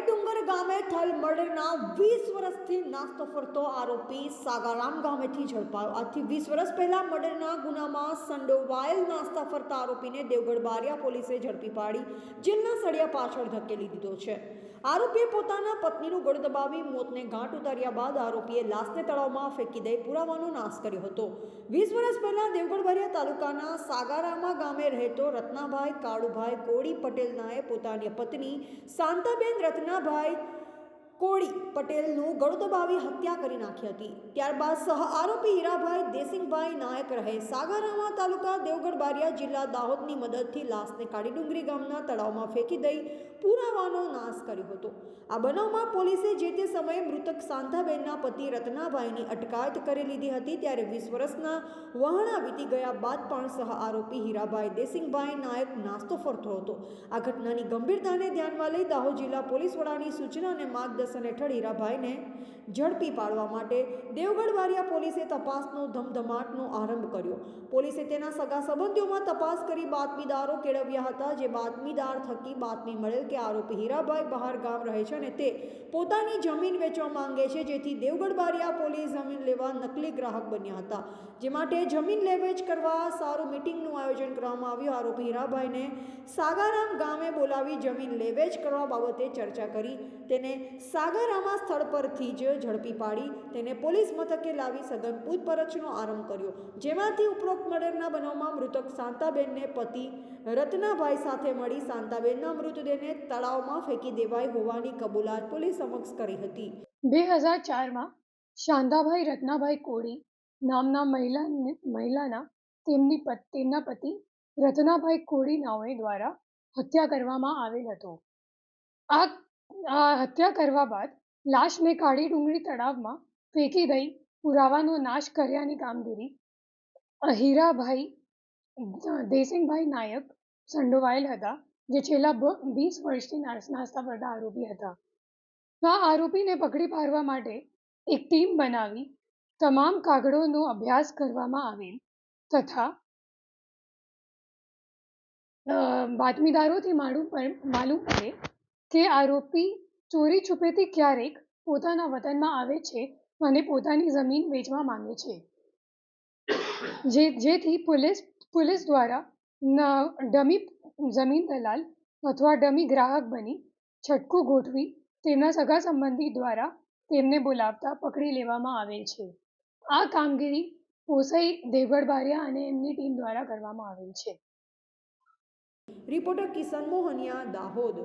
કાળીડુંગર ગામે થયેલ મર્ડરના વીસ વર્ષથી નાસ્તો ફરતો આરોપી સાગારામ ગામેથી ઝડપાયો. આજથી વીસ વર્ષ પહેલા મર્ડરના ગુનામાં સંડોવાયેલ નાસ્તા ફરતા આરોપીને દેવગઢ બારિયા પોલીસે ઝડપી પાડી, જેલના સળિયા પાછળ ધકેલી દીધો છે. આરોપીએ પોતાના પત્નીનું ગળ દબાવી મોતને ગાંઠ ઉતાર્યા બાદ આરોપીએ લાશને તળાવમાં ફેંકી દઈ પુરાવાનો નાશ કર્યો હતો. વીસ વર્ષ પહેલા દેવગઢ બારિયા તાલુકાના સાગારામા ગામે રહેતો રત્નાભાઈ કાળુભાઈ કોળી પટેલનાએ પોતાની પત્ની શાંતાબેન રત્નાભાઈ કોળી પટેલનું ગળું દબાવી હત્યા કરી નાખી હતી. ત્યારબાદ સહ આરોપી હીરાભાઈ દેસિંગભાઈ નાયક રહે. સાગરામા તાલુકા દેવગઢ બારિયા જિલ્લા દાહોદની મદદથી લાશને કાળી ડુંગરી ગામના તળાવમાં ફેંકી દઈ પુરાવાનો નાશ કર્યો હતો. આ બનાવમાં પોલીસે જે તે સમયે મૃતક શાંતાબેનના પતિ રત્નાભાઈની અટકાયત કરી લીધી હતી, ત્યારે વીસ વર્ષના વહાણા વીતી ગયા બાદ પણ સહ આરોપી હીરાભાઈ દેસિંગભાઈ નાયક નાસ્તો ફરતો હતો. આ ઘટનાની ગંભીરતાને ધ્યાનમાં લઈ દાહોદ જિલ્લા પોલીસ વડાની સૂચના અને માર્ગદર્શન હેઠળ હીરાભાઈને ઝડપી પાડવા માટે દેવગઢ વારિયા પોલીસે તપાસનો ધમધમાટનો આરંભ કર્યો. પોલીસે તેના સગા સંબંધીઓમાં તપાસ કરી બાતમીદારો કેળવ્યા હતા, જે બાતમીદાર થકી બાતમી મળેલ કે આરોપી હીરાભાઈ બહાર ગામ રહે છે અને તે પોતાની જમીન વેચવા માંગે છે, જેથી દેવગઢ બારિયા પોલીસ જમીન લેવા નકલી ગ્રાહક બન્યા હતા. જે માટે જમીન લેવેચ કરવા સારું મિટિંગનું આયોજન કરવામાં આવ્યું. આરોપી હીરાભાઈને સાગારામ ગામે બોલાવી જમીન લેવેચ કરવા બાબતે ચર્ચા કરી. તેને સાગારામા સ્થળ પરથી જ ઝડપી પાડી તેને પોલીસ મથકે લાવી સઘન પૂછપરછનો આરંભ કર્યો. જેમાંથી ઉપરોક્ત મર્ડરના બનાવમાં મૃતક શાંતાબેનને પતિ રત્નાભાઈ સાથે મળી શાંતાબેનના મૃતદેહને તળાવમાં ફેંકી દેવાઈ હોવાની કબૂલાત પોલીસ સમક્ષ કરી હતી. બે હજાર ચારમાં શાંતાભાઈ રત્નાભાઈ કોળી નામના મહિલા મહિલાના તેમની તેમના પતિ રત્નાભાઈ કોળી નાઓએ દ્વારા હત્યા કરવામાં આવેલ હતો. આ હત્યા કરવા બાદ લાશને કાળી ડુંગળી તળાવમાં ફેંકી દઈ પુરાવાનો નાશ કર્યાની કામગીરી. હીરાભાઈ દેસિંગભાઈ નાયક સંડોવાયેલ હતા, જે છેલ્લા વીસ વર્ષથી નાસ્તા પડતા આરોપી હતા. આ આરોપીને પકડી પાડવા માટે એક ટીમ બનાવી તમામ કાગળોનો અભ્યાસ કરવામાં આવેલ તથા બાતમીદારોથી માલુમ પડે કે આરોપી ચોરી છુપેથી ક્યારેક પોતાના વતનમાં આવે છે અને પોતાની જમીન વેચવા માંગે છે. જે, જેથી પોલીસ પોલીસ દ્વારા ડમી જમીન દલાલ અથવા ડમી ગ્રાહક બની છટકું ગોઠવી તેમના સગા સંબંધી દ્વારા તેમને બોલાવતા પકડી લેવામાં આવેલ છે. આ કામગીરી પોસાઈ, દેવગઢ બારિયા અને એમની ટીમ દ્વારા કરવામાં આવેલ છે. રિપોર્ટર કિશન મોહનિયા, દાહોદ.